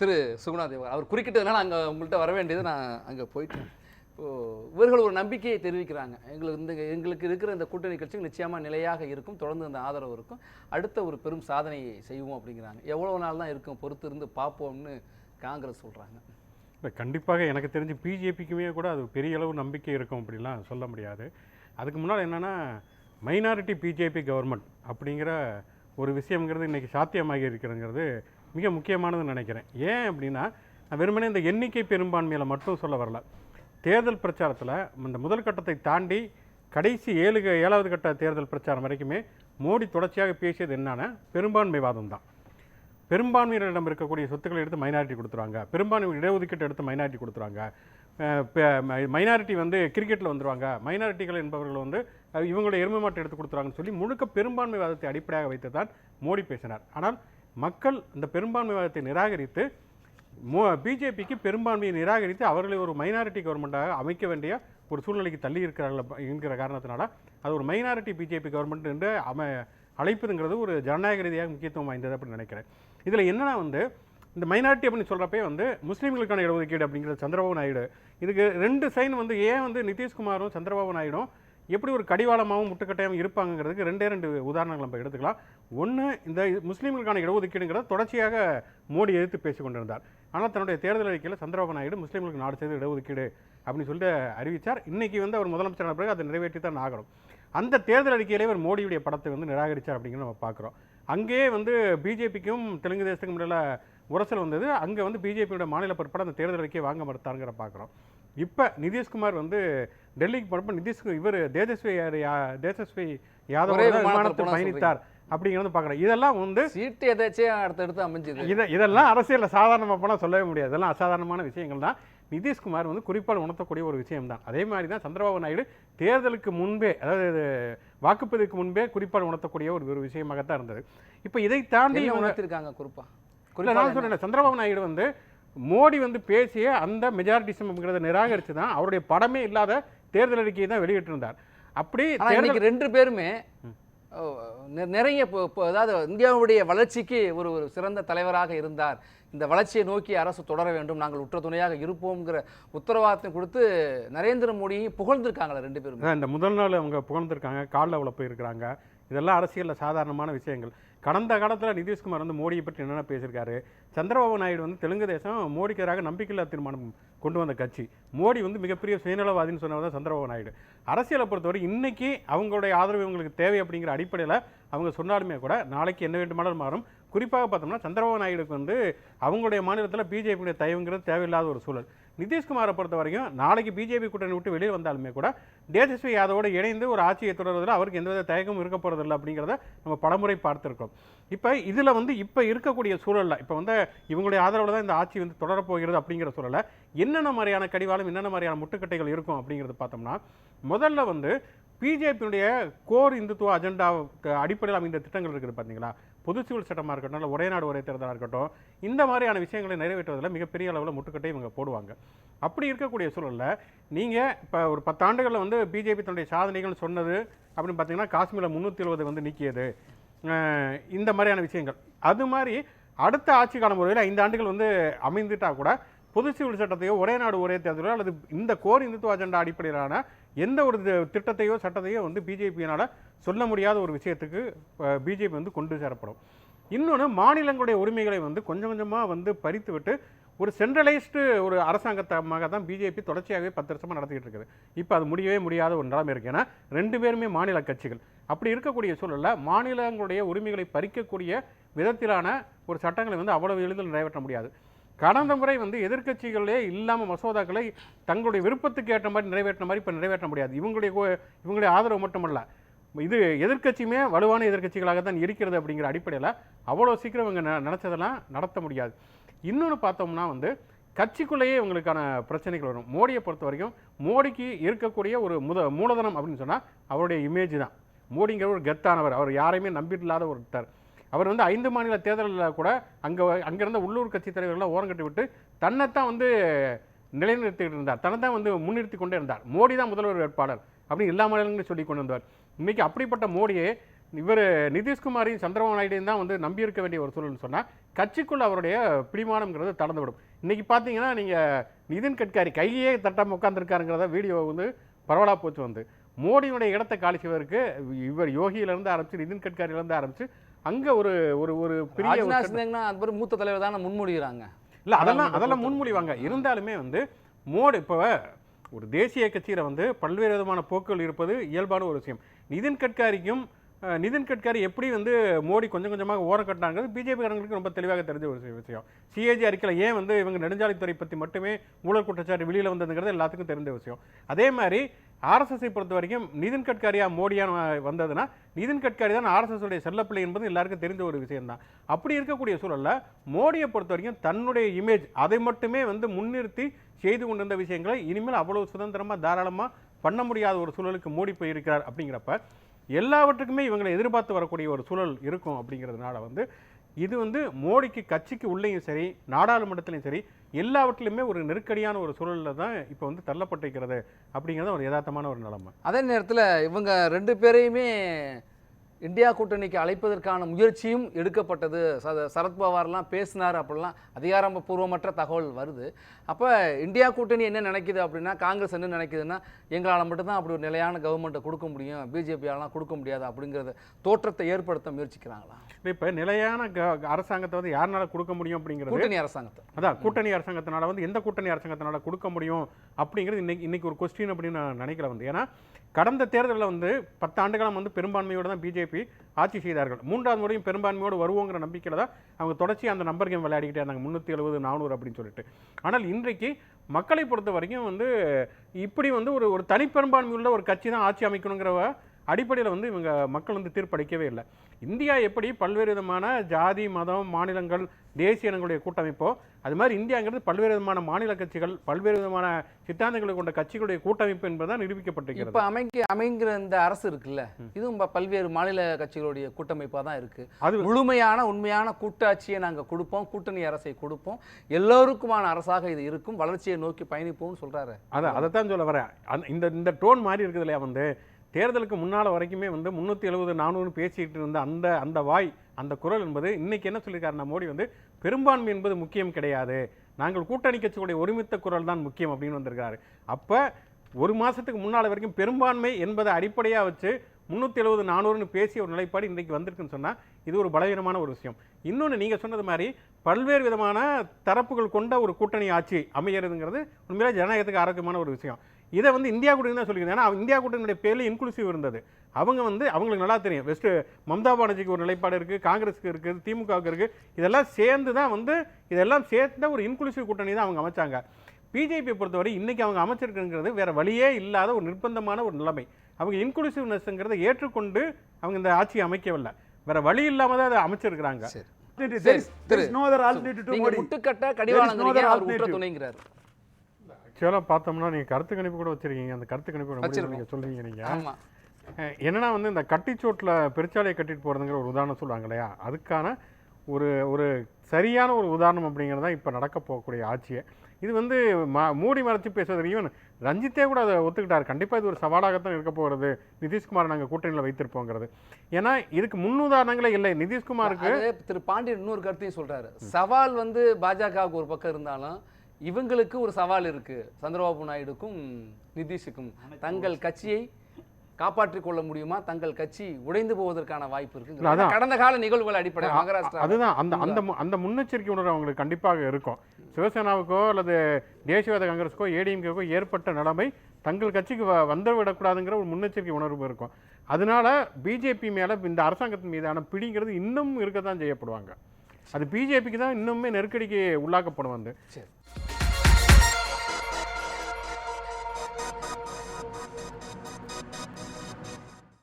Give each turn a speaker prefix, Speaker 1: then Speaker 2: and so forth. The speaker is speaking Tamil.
Speaker 1: திரு சுகுணாதேவ் அவர் குறிக்கிட்டதுனால அங்கே உங்கள்கிட்ட வர வேண்டியது நான் அங்கே போயிட்டேன். இப்போது இவர்கள் ஒரு நம்பிக்கையை தெரிவிக்கிறாங்க. எங்களுக்கு இந்த எங்களுக்கு இருக்கிற இந்த கூட்டணி கட்சிகள் நிச்சயமாக நிலையாக இருக்கும் தொடர்ந்து அந்த ஆதரவு இருக்கும். அடுத்த ஒரு பெரும் சாதனையை செய்வோம் அப்படிங்கிறாங்க. எவ்வளோ நாள் தான் இருக்கும் பொறுத்து இருந்து பார்ப்போம்னு காங்கிரஸ் சொல்கிறாங்க
Speaker 2: இல்லை கண்டிப்பாக எனக்கு தெரிஞ்சு பிஜேபிக்குமே கூட அது பெரிய அளவு நம்பிக்கை இருக்கும் அப்படிலாம் சொல்ல முடியாது. அதுக்கு முன்னால் என்னென்னா மைனாரிட்டி பிஜேபி கவர்மெண்ட் அப்படிங்கிற ஒரு விஷயங்கிறது இன்றைக்கி சாத்தியமாகி இருக்கிறங்கிறது மிக முக்கியமானதுன்னு நினைக்கிறேன். ஏன் அப்படின்னா நான் வெறுமனே இந்த எண்ணிக்கை பெரும்பான்மையில் மட்டும் சொல்ல வரல. தேர்தல் பிரச்சாரத்தில் இந்த முதல் கட்டத்தை தாண்டி கடைசி ஏழு ஏழாவது கட்ட தேர்தல் பிரச்சாரம் வரைக்குமே மோடி தொடர்ச்சியாக பேசியது என்னன்னா பெரும்பான்மைவாதம் தான். பெரும்பான்மையினரிடம் இருக்கக்கூடிய சொத்துக்களை எடுத்து மைனாரிட்டி கொடுத்துருவாங்க. பெரும்பான்மை இடஒதுக்கீட்டு எடுத்து மைனாரிட்டி கொடுத்துருவாங்க. மைனாரிட்டி வந்து கிரிக்கெட்டில் வந்துருவாங்க. மைனாரிட்டிகள் என்பவர்கள் வந்து அஹ், இவங்களுடைய எருமை மாட்டை எடுத்து கொடுத்துருவாங்கன்னு சொல்லி முழுக்க பெரும்பான்மைவாதத்தை அடிப்படையாக வைத்து தான் மோடி பேசினார். ஆனால் மக்கள் இந்த பெரும்பான்மைவாதத்தை நிராகரித்து மோ பிஜேபிக்கு பெரும்பான்மையை நிராகரித்து அவர்களை ஒரு மைனாரிட்டி கவர்மெண்ட்டாக அமைக்க வேண்டிய ஒரு சூழ்நிலைக்கு தள்ளி இருக்கிறார்கள் என்கிற காரணத்தினால அது ஒரு மைனாரிட்டி பிஜேபி கவர்மெண்ட் என்று அமை அழைப்புங்கிறது ஒரு ஜனநாயக ரீதியாக முக்கியத்துவம் வாய்ந்தது அப்படின்னு நினைக்கிறேன். இதில் என்னென்னா வந்து இந்த மைனாரிட்டி அப்படின்னு சொல்கிறப்பே வந்து முஸ்லீம்களுக்கான இடஒதுக்கீடு அப்படிங்கிற சந்திரபாபு நாயுடு. இதுக்கு ரெண்டு சைன் வந்து ஏன் வந்து நிதிஷ்குமாரும் சந்திரபாபு நாயுடும் எப்படி ஒரு கடிவாளமாகவும் முட்டுக்கட்டையாகவும் இருப்பாங்கங்கிறதுக்கு ரெண்டே ரெண்டு உதாரணங்கள் நம்ம எடுத்துக்கலாம். ஒன்று இந்த முஸ்லீம்களுக்கான இடஒதுக்கீடுங்கிறத தொடர்ச்சியாக மோடி எதிர்த்து பேசிக்கொண்டிருந்தார் ஆனால் தன்னுடைய தேர்தல் அறிக்கையில் சந்திரபாபு நாயுடு முஸ்லீம்களுக்கு நாடு செய்து இடஒதுக்கீடு அப்படின்னு சொல்லிட்டு அறிவித்தார் இன்றைக்கி வந்து அவர் முதலமைச்சரான பிறகு அதை நிறைவேற்றி தான் ஆகணும். அந்த தேர்தல் அறிக்கையிலே இவர் மோடியுடைய படத்தை வந்து நிராகரித்தார் அப்படிங்கிற நம்ம பார்க்குறோம். அங்கேயே வந்து பிஜேபிக்கும் தெலுங்கு தேசத்துக்கும் இடையில உரசல் வந்தது. அங்கே வந்து பிஜேபியோட மாநில பொறுப்பட அந்த தேர்தல் அறிக்கையை வாங்க மறுத்தாருங்கிற பார்க்குறோம். இப்போ நிதிஷ்குமார் வந்து டெல்லிக்கு போனப்ப நிதிஷ் இவர் தேஜஸ்வி தேஜஸ்வி யாதவ்
Speaker 1: விமானத்துல
Speaker 2: பயணித்தார் அப்படிங்கிறத பார்க்குறோம் இதெல்லாம் வந்து
Speaker 1: சீட்டு எதாச்சும் அடுத்தடுத்து அமைஞ்சுது.
Speaker 2: இதை இதெல்லாம் அரசியலில் சாதாரணமாக போனால் சொல்லவே முடியாது. இதெல்லாம் அசாதாரணமான விஷயங்கள் தான். நிதிஷ்குமார் வந்து குறிப்பால் உணர்த்தக்கூடிய ஒரு விஷயம் தான். அதே மாதிரி தான் சந்திரபாபு நாயுடு தேர்தலுக்கு முன்பே அதாவது வாக்குப்பதிவுக்கு முன்பே குறிப்பால் உணர்த்தக்கூடிய ஒரு ஒரு விஷயமாகத்தான் இருந்தது. இப்போ இதை தாண்டி
Speaker 1: உணர்த்திருக்காங்க குறிப்பா?
Speaker 2: இல்லை
Speaker 1: குறிப்பா
Speaker 2: நான் சொல்றேன் சந்திரபாபு நாயுடு வந்து மோடி வந்து பேசிய அந்த மெஜாரிட்டிசம்ங்கிறத நிராகரித்து தான் அவருடைய படமே இல்லாத தேர்தல் அறிக்கையை தான் வெளியிட்டிருந்தார். அப்படி
Speaker 1: இன்னைக்கு ரெண்டு பேருமே நிறைய அதாவது இந்தியாவுடைய வளர்ச்சிக்கு ஒரு ஒரு சிறந்த தலைவராக இருந்தார். இந்த வளர்ச்சியை நோக்கி அரசு தொடர வேண்டும் நாங்கள் உற்ற துணையாக இருப்போம்ங்கிற உத்தரவாதத்தை கொடுத்து நரேந்திர மோடியும் புகழ்ந்திருக்காங்கள ரெண்டு பேரும்.
Speaker 2: இந்த முதல் நாள் அவங்க புகழ்ந்திருக்காங்க காலில் உள்ள போயிருக்கிறாங்க. இதெல்லாம் அரசியலில் சாதாரணமான விஷயங்கள். கடந்த காலத்தில் நிதிஷ்குமார் வந்து மோடியை பற்றி என்னென்ன பேசியிருக்காரு? சந்திரபாபு நாயுடு வந்து தெலுங்கு தேசம் மோடிக்கு எதிராக நம்பிக்கையில்லா தீர்மானம் கொண்டு வந்த கட்சி. மோடி வந்து மிகப்பெரிய சுயநலவாதின்னு சொன்னவர் தான் சந்திரபாபு நாயுடு. அரசியலை பொறுத்தவரை இன்றைக்கி அவங்களுடைய ஆதரவு இவங்களுக்கு தேவை அப்படிங்கிற அடிப்படையில் அவங்க சொன்னாலுமே கூட நாளைக்கு என்ன வேண்டுமானாலும் மாறும். குறிப்பாக பார்த்தோம்னா சந்திரபாபு நாயுடுக்கு வந்து அவங்களுடைய மாநிலத்தில் பிஜேபியுடைய தயவுங்கிறது தேவையில்லாத ஒரு சூழல். நிதிஷ்குமாரை பொறுத்த வரைக்கும் நாளைக்கு பிஜேபி கூட்டணி விட்டு வெளியே வந்தாலுமே கூட தேஜஸ்வி யாதவோடு இணைந்து ஒரு ஆட்சியை தொடர்வதில் அவருக்கு எந்தவித தயக்கமும் இருக்க போகிறதில்ல அப்படிங்கிறத நம்ம பலமுறை பார்த்துருக்கோம் இப்போ இதில் வந்து இப்போ இருக்கக்கூடிய சூழலில் இப்போ வந்து இவங்களுடைய ஆதரவில் தான் இந்த ஆட்சி வந்து தொடரப்போகிறது அப்படிங்கிற சூழலில் என்னென்ன மாதிரியான கடிவாளம் என்னென்ன மாதிரியான முட்டுக்கட்டைகள் இருக்கும் அப்படிங்கிறது பார்த்தோம்னா முதல்ல வந்து பிஜேபியினுடைய கோர் இந்துத்துவ அஜெண்டாவுக்கு அடிப்படையில் அமைந்த திட்டங்கள் இருக்குது பார்த்தீங்களா? பொது சிவில் சட்டமாக இருக்கட்டும் இல்லை ஒரே நாடு ஒரே தேர்தலாக இருக்கட்டும் இந்த மாதிரியான விஷயங்களை நிறைவேற்றுவதில் மிகப்பெரிய அளவில் முட்டுக்கட்டை இவங்க போடுவாங்க. அப்படி இருக்கக்கூடிய சூழலில் நீங்கள் இப்போ ஒரு பத்தாண்டுகளில் வந்து பிஜேபி தன்னுடைய சாதனைகள் சொன்னது அப்படின்னு பார்த்தீங்கன்னா காஷ்மீரில் முந்நூற்றி எழுபது வந்து நீக்கியது. இந்த மாதிரியான விஷயங்கள். அது மாதிரி அடுத்த ஆட்சி காலம் முறையில் ஐந்து ஆண்டுகள் வந்து அமைந்துட்டால் கூட பொது சிவில் சட்டத்தையோ ஒரே நாடு ஒரே தேர்தலோ அல்லது இந்த கோர் இந்துத்துவ அஜெண்டா அடிப்படையிலான எந்த ஒரு திட்டத்தையோ சட்டத்தையோ வந்து பிஜேபியினால் சொல்ல முடியாத ஒரு விஷயத்துக்கு பிஜேபி வந்து கொண்டு சேரப்படும். இன்னொன்று மாநிலங்களுடைய உரிமைகளை வந்து கொஞ்சம் கொஞ்சமாக வந்து பறித்து விட்டு ஒரு சென்ட்ரலைஸ்டு ஒரு அரசாங்கத்தமாக தான் பிஜேபி தொடர்ச்சியாகவே பத்து வருஷமாக நடத்திக்கிட்டு இருக்குது. இப்போ அது முடியவே முடியாத ஒரு நிலைமை இருக்கு. ஏன்னா ரெண்டு பேருமே மாநில கட்சிகள். அப்படி இருக்கக்கூடிய சூழலில் மாநிலங்களுடைய உரிமைகளை பறிக்கக்கூடிய விதத்திலான ஒரு சட்டங்களை வந்து அவ்வளவு எளிதில் நிறைவேற்ற முடியாது. கடந்த முறை வந்து எதிர்கட்சிகளே இல்லாமல் மசோதாக்களை தங்களுடைய விருப்பத்துக்கு ஏற்ற மாதிரி நிறைவேற்ற மாதிரி இப்போ நிறைவேற்ற முடியாது. இவங்களுடைய கோ- இவங்களுடைய ஆதரவு மட்டுமல்ல. இது எதிர்க்கட்சியுமே வலுவான எதிர்க்கட்சிகளாக தான் இருக்கிறது அப்படிங்கிற அடிப்படையில் அவ்வளோ சீக்கிரம் இவங்க ந- நடத்த முடியாது. இன்னொன்று பார்த்தோம்னா வந்து கட்சிக்குள்ளேயே இவங்களுக்கான பிரச்சனைகள் வரும். மோடியை பொறுத்த வரைக்கும் மோடிக்கு இருக்கக்கூடிய ஒரு முத மூலதனம் அப்படின்னு சொன்னால் அவருடைய இமேஜ் தான். மோடிங்கிற ஒரு கெத்தானவர். அவர் யாரையுமே நம்பிட்டு ஒருத்தர். அவர் வந்து ஐந்து மாநில தேர்தலில் கூட அங்கே அங்கிருந்த உள்ளூர் கட்சி தலைவர்கள்லாம் ஓரங்கட்டி விட்டு தன்னைத்தான் வந்து நிலைநிறுத்திக்கிட்டு இருந்தார். தன்னை தான் வந்து முன்னிறுத்தி கொண்டே இருந்தார். மோடி தான் முதல்வர் வேட்பாளர் அப்படின்னு எல்லா மாநிலங்களையும் சொல்லி கொண்டு வந்தார் இன்னைக்கு அப்படிப்பட்ட மோடியே இவர் நிதிஷ்குமாரையும் சந்திரபாபு நாயுடையும் தான் வந்து நம்பி இருக்க வேண்டிய ஒரு சூழல்னு சொன்னால் கட்சிக்குள்ள அவருடைய பிடிமானம்ங்கிறது தளர்ந்து விடும் இன்றைக்கி பார்த்தீங்கன்னா நீங்கள் நிதின் கட்காரி கையே தட்டாமல் உட்காந்துருக்காருங்கிறத வீடியோ வந்து பரவலாக போச்சு வந்து. மோடியுடைய இடத்தை காலி செய்வதற்கு இவர் யோகியிலேருந்து ஆரம்பிச்சு நிதின் கட்காரியிலேருந்து ஆரம்பித்து அங்கே ஒரு ஒரு ஒரு பெரிய
Speaker 1: மாதிரி மூத்த தலைவர் தானே முன்மொழிகிறாங்க.
Speaker 2: இல்லை அதெல்லாம் அதெல்லாம் முன்மொழிவாங்க. இருந்தாலுமே வந்து மோடி இப்போ ஒரு தேசிய கட்சியில் வந்து பல்வேறு விதமான போக்குகள் இருப்பது இயல்பான ஒரு விஷயம். நிதின் கட்காரிக்கும் நிதின் கட்காரி எப்படி வந்து மோடி கொஞ்சம் கொஞ்சமாக ஓரம் கட்டினாங்கிறது பிஜேபி காரங்களுக்கு ரொம்ப தெளிவாக தெரிஞ்ச ஒரு விஷயம். விஷயம். சிஏஜி அறிக்கையில் ஏன் வந்து இவங்க நெடுஞ்சாலைத்துறை பற்றி மட்டுமே ஊழல் குற்றச்சாட்டு வெளியில் வந்ததுங்கிறது எல்லாத்துக்கும் தெரிஞ்ச விஷயம். அதே மாதிரி ஆர்எஸ்எஸ்ஐ பொறுத்த வரைக்கும் நிதின் கட்காரியா மோடியான வந்ததுன்னா நிதின் கட்காரி தான் ஆர்எஸ்எஸ் உடைய செல்லப்பிள்ளை என்பது எல்லாருக்கும் தெரிஞ்ச ஒரு விஷயம் தான் அப்படி இருக்கக்கூடிய சூழலில் மோடியை பொறுத்த வரைக்கும் தன்னுடைய இமேஜ் அதை மட்டுமே வந்து முன்னிறுத்தி செய்து கொண்டிருந்த விஷயங்களை இனிமேல் அவ்வளோ சுதந்திரமாக தாராளமாக பண்ண முடியாத ஒரு சூழலுக்கு மோடி போயிருக்கிறார் அப்படிங்கிறப்ப எல்லாவற்றுக்குமே இவங்களை எதிர்பார்த்து வரக்கூடிய ஒரு சூழல் இருக்கும் அப்படிங்கிறதுனால வந்து இது வந்து மோடிக்கு கட்சிக்கு உள்ளேயும் சரி நாடாளுமன்றத்திலையும் சரி எல்லாவற்றிலுமே ஒரு நெருக்கடியான ஒரு சூழலில் தான் இப்போ வந்து தள்ளப்பட்டிருக்கிறது அப்படிங்கிறது ஒரு யதார்த்தமான ஒரு நிலைமை.
Speaker 1: அதே நேரத்தில் இவங்க ரெண்டு பேரையுமே இந்தியா கூட்டணிக்கு அழைப்பதற்கான முயற்சியும் எடுக்கப்பட்டது. ச- சரத்பவார்லாம் பேசினார் அப்படிலாம் அதிகாரப்பூர்வமற்ற தகவல் வருது. அப்போ இந்தியா கூட்டணி என்ன நினைக்குது அப்படின்னா காங்கிரஸ் என்ன நினைக்குதுன்னா எங்களால் மட்டும்தான் அப்படி ஒரு நிலையான கவர்மெண்ட்டை கொடுக்க முடியும் பிஜேபியாலாம் கொடுக்க முடியாது அப்படிங்கிறத தோற்றத்தை ஏற்படுத்த முயற்சிக்கிறாங்களா?
Speaker 2: இப்போ நிலையான அரசாங்கத்தை வந்து யாருனால கொடுக்க முடியும் அப்படிங்கிறது?
Speaker 1: கூட்டணி அரசாங்கத்தை.
Speaker 2: அதான் கூட்டணி அரசாங்கத்தினால வந்து எந்த கூட்டணி அரசாங்கத்தினால கொடுக்க முடியும் அப்படிங்கிறது இன்னைக்கு இன்னைக்கு ஒரு கொஸ்டின் அப்படின்னு நான் நினைக்கல வந்து. ஏன்னா கடந்த தேர்தலில் வந்து பத்து ஆண்டுகாலம் வந்து பெரும்பான்மையோடு தான் பிஜேபி ஆட்சி செய்தார்கள். மூன்றாவது முறையும் பெரும்பான்மையோடு வருவோங்கிற நம்பிக்கையில் தான் அவங்க தொடர்ச்சி அந்த நம்பர் கேம் விளையாடிக்கிட்டே இருந்தாங்க. முந்நூற்றி எழுபது நானூறு அப்படின்னு சொல்லிட்டு. ஆனால் இன்றைக்கு மக்களை பொறுத்த வரைக்கும் வந்து இப்படி வந்து ஒரு ஒரு தனிப்பெரும்பான்மையுள்ள ஒரு கட்சி தான் ஆட்சி அமைக்கணுங்கிற அடிப்படையில் வந்து இவங்க மக்கள் வந்து தீர்ப்பளிக்கவே இல்லை. இந்தியா எப்படி பல்வேறு விதமான ஜாதி மதம் மாநிலங்கள் தேசிய இனங்களுடைய கூட்டமைப்போ அது மாதிரி இந்தியாங்கிறது பல்வேறு விதமான மாநில கட்சிகள் பல்வேறு விதமான சித்தாந்தங்களை கொண்ட கட்சிகளுடைய கூட்டமைப்பு என்பதுதான் நிரூபிக்கப்பட்டிருக்கிறது.
Speaker 1: இப்போ அமைக்க அமைங்கிற இந்த அரசு இருக்குல்ல இதுவும் பல்வேறு மாநில கட்சிகளுடைய கூட்டமைப்பாக தான் இருக்கு.
Speaker 2: அது
Speaker 1: முழுமையான உண்மையான கூட்டாட்சியை நாங்கள் கொடுப்போம் கூட்டணி அரசை கொடுப்போம். எல்லோருக்குமான அரசாக இது இருக்கும். வளர்ச்சியை நோக்கி பயணிப்போம்னு சொல்றாரு.
Speaker 2: அதான் அதைத்தான் சொல்ல வரேன். இந்த இந்த டோன் மாதிரி இருக்குது இல்லையா வந்து தேர்தலுக்கு முன்னால் வரைக்குமே வந்து முந்நூற்றி எழுபது நானூறுன்னு பேசிக்கிட்டு இருந்த அந்த அந்த வாய் அந்த குரல் என்பது இன்றைக்கி என்ன சொல்லியிருக்காருன்னா மோடி வந்து பெரும்பான்மை என்பது முக்கியம் கிடையாது. நாங்கள் கூட்டணி கட்சிகளுடைய ஒருமித்த குரல் தான் முக்கியம் அப்படின்னு வந்திருக்காரு. அப்போ ஒரு மாதத்துக்கு முன்னால் வரைக்கும் பெரும்பான்மை என்பதை அடிப்படையாக வச்சு முந்நூற்றி எழுபது நானூறுன்னு பேசிய ஒரு நிலைப்பாடு இன்றைக்கு வந்திருக்குன்னு சொன்னால் இது ஒரு பலவீனமான ஒரு விஷயம். இன்னொன்று நீங்கள் சொன்னது மாதிரி பல்வேறு விதமான தரப்புகள் கொண்ட ஒரு கூட்டணி ஆட்சி அமைகிறதுங்கிறது உண்மையிலே ஜனநாயகத்துக்கு ஆரோக்கியமான ஒரு விஷயம். இதை வந்து இந்தியா கூட்டணி தான் சொல்லியிருந்தேன் ஏன்னா இந்தியா கூட்டணியுடைய பேரில் இன்க்ளூசிவ் இருந்தது. அவங்க வந்து அவங்களுக்கு நல்லா தெரியும். வெஸ்ட் மம்தா பானர்ஜிக்கு ஒரு நிலைப்பாடு இருக்குது காங்கிரஸுக்கு இருக்குது திமுகவுக்கு இருக்குது இதெல்லாம் சேர்ந்து தான் வந்து இதெல்லாம் சேர்ந்த ஒரு இன்க்ளூசிவ் கூட்டணி தான் அவங்க அமைச்சாங்க. பிஜேபியை பொறுத்தவரை இன்னைக்கு அவங்க அமைச்சிருக்குங்கிறது வேற வழியே இல்லாத ஒரு நிர்பந்தமான ஒரு நிலைமை. அவங்க இன்க்ளூசிவ்னஸ்ங்கிறத ஏற்றுக்கொண்டு அவங்க இந்த ஆட்சியை அமைக்கவில்லை. வேற வழி இல்லாம தான் அதை அமைச்சிருக்கிறாங்க.
Speaker 1: முட்டுக்கட்ட கடிவாளங்கிறீங்க அவர் உற்ற
Speaker 3: alternative.
Speaker 1: துணைங்கிறாரு.
Speaker 2: ஆக்சுவலாக பார்த்தோம்னா நீங்கள் கருத்து கணிப்பு கூட வச்சிருக்கீங்க. அந்த கருத்து கணிப்பு. நீங்கள் சொல்றீங்க நீங்கள் என்னன்னா வந்து இந்த கட்டிச்சோட்டில் பெருச்சாலையை கட்டிட்டு போகிறதுங்கிற ஒரு உதாரணம் சொல்லுவாங்க இல்லையா? அதுக்கான ஒரு ஒரு சரியான ஒரு உதாரணம் அப்படிங்கிறது தான் இப்போ நடக்க போகக்கூடிய ஆட்சியை. இது வந்து ம மூடி மறைச்சு பேசுறது ஈவன் ரஞ்சித்தே கூட அதை ஒத்துக்கிட்டார். கண்டிப்பாக இது ஒரு சவாலாகத்தான் இருக்க போகிறது நிதிஷ்குமார் நாங்கள் கூட்டணியில் வைத்திருப்போங்கிறது. ஏன்னா இதுக்கு முன்னுதாரணங்களே இல்லை. நிதிஷ்குமாருக்கு
Speaker 1: திரு. பாண்டியன் இன்னொரு கருத்தையும் சொல்றாரு. சவால் வந்து பாஜகவுக்கு ஒரு பக்கம் இருந்தாலும் இவங்களுக்கு ஒரு சவால் இருக்கு. சந்திரபாபு நாயுடுக்கும் நிதிஷுக்கும். தங்கள் கட்சியை காப்பாற்றிக் கொள்ள முடியுமா? தங்கள் கட்சி உடைந்து போவதற்கான வாய்ப்பு இருக்கு. கடந்த கால நிகழ்வுகள் அடிப்படை மகாராஷ்டிரா
Speaker 2: அதுதான். அந்த அந்த அந்த முன்னெச்சரிக்கை உணர்வு அவங்களுக்கு கண்டிப்பாக இருக்கும். சிவசேனாவுக்கோ அல்லது தேசியவாத காங்கிரஸுக்கோ ஏடிஎம்கேக்கோ ஏற்பட்ட நிலைமை தங்கள் கட்சிக்கு வ- வந்து விடக்கூடாதுங்கிற ஒரு முன்னெச்சரிக்கை உணர்வு இருக்கும். அதனால பிஜேபி மேல இந்த அரசாங்கத்தின் மீதான பிடிங்கிறது இன்னும் இருக்க தான் செய்யப்படுவாங்க. அது பிஜேபிக்கு தான் இன்னுமே நெருக்கடிக்கு உள்ளாக்கப்படும் வந்து.
Speaker 1: சரி.